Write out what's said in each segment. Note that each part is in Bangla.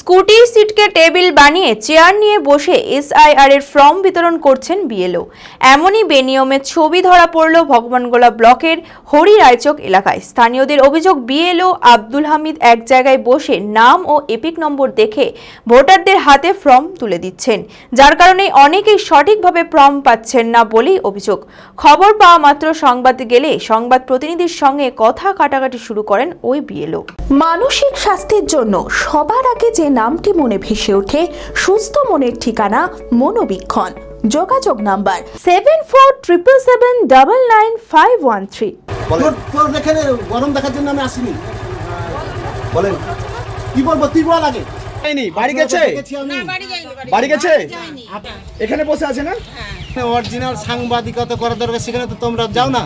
স্কুটির সিটকে টেবিল বানিয়ে চেয়ার নিয়ে বসে এসআইআর এর ফর্ম বিতরণ করছেন বিএলও। এমনই বেনিয়মের ছবি ধরা পড়ল ভগবানগোলা ব্লকের হরি রায়চক এলাকায়। স্থানীয়দের অভিযোগ, বিএলও আব্দুল হামিদ এক জায়গায় বসে নাম ও এপিক নম্বর দেখে ভোটারদের হাতে ফর্ম তুলে দিচ্ছেন। যার কারণে অনেকেই সঠিকভাবে ফর্ম পাচ্ছেন না বলেই অভিযোগ। খবর পাওয়া মাত্র সংবাদ গেলে সংবাদ প্রতিনিধির সঙ্গে কথা কাটাকাটি শুরু করেন ওই বিএলও। মানসিক স্বাস্থ্যের জন্য সবার আগে যে নামটি মনে ভেসে ওঠে সুস্থ মনের ঠিকানা মনোবীক্ষণ। যোগাযোগ number seven four triple seven double nine five one three গরম দেখার জন্য আমি আসিনি। বলেন। কি বলব তীব্র বল আগে যায়নি বাড়ি গেছে? বাড়ি গেছে এখানে বসে আছে না? অরিজিনাল সাংবাদিকতা করা দরকার সেখানে তো তোমরা যাও না।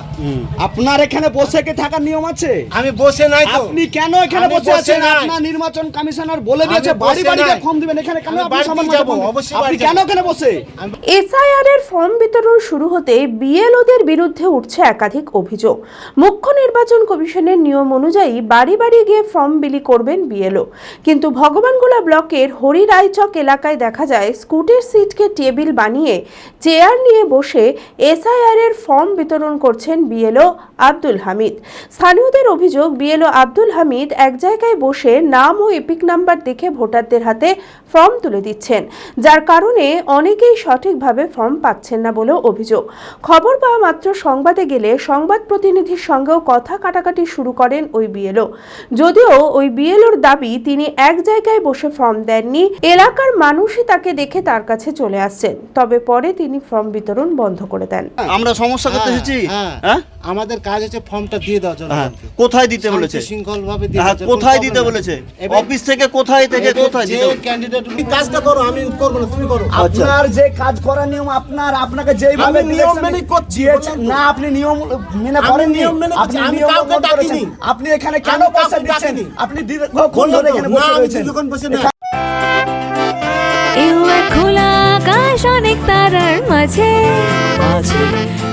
আপনার এখানে বসে কি থাকার নিয়ম আছে? আমি বসে নাই তো। আপনি কেন এখানে বসে আছেন? আপনার নির্বাচন কমিশনার বলে দিয়েছে বাড়ি বাড়ি। ফর্ম দিবেন। এখানে কেন আপনি বাড়িতেই সামান যাব, অবশ্যই আপনি কেন এখানে বসে? এসআইআর এর ফর্ম বিতরণ শুরু হতে বিএলওদের বিরুদ্ধে উঠছে একাধিক অভিযোগ। মুখ্য নির্বাচন কমিশনের নিয়ম অনুযায়ী বাড়ি বাড়ি গিয়ে ফর্ম বিলি করবেন বিএলও। কিন্তু ভগবানগোলা ব্লকের হরিরায়চক এলাকায় দেখা যায়, স্কুটির সিটকে টেবিল বানিয়ে চেয়ার নিয়ে বসে এসআইআর এর ফর্ম বিতরণ করছেন বিএলও আব্দুল হামিদ। স্থানীয়দের অভিযোগ, বিএলও আব্দুল হামিদ এক জায়গায় বসে নাম ও এপিক নাম্বার দেখে ভোটারদের হাতে ফর্ম তুলে দিচ্ছেন, যার কারণে অনেকেই সঠিকভাবে ফর্ম পাচ্ছেন না বলেও অভিযোগ। খবর পাওয়া মাত্র সংবাদে গেলে সংবাদ প্রতিনিধির সঙ্গেও কথা কাটাকাটি শুরু করেন ওই বিএলও। যদিও ওই বিএলওর দাবি, তিনি এক জায়গায় বসে ফর্ম দেননি। এলাকার মানুষই তাকে দেখে তার কাছে চলে আসছেন। তবে পরে তিনি ফর্ম বিতরণ বন্ধ করে দেন। আমরা সমস্যা করতে হ্যাঁ, এসেছি? হ্যাঁ। হ্যাঁ আমাদের কাজ হচ্ছে ফর্মটা দিয়ে দাও হ্যাঁ জনগণকে কোথায় দিতে বলেছে? শৃঙ্খল ভাবে হ্যাঁ, কোথায় দিতে বলেছে? অফিস থেকে কোথায় থেকে কোথায় দিতে বলেছে? ক্যান্ডিডেট কাজটা করো আমি করব না তুমি করো। আপনার যে কাজ করার নিয়ম আপনার আপনাকে যেইভাবে নিয়ম মেনেই করছি, দিয়েছে- না আপনি নিয়ম মেনে আমি করেননি। নিয়ম মেনে আপনি আমি কাউকে ডাকিনি। আপনি এখানে কেন পয়সা দিচ্ছেন? আপনি দীর্ঘক্ষণ ধরে এখানে বসে আমি রয়েছেন। দীর্ঘক্ষণ বসে না। খোলা আকাশ অনেক তারার মাঝে।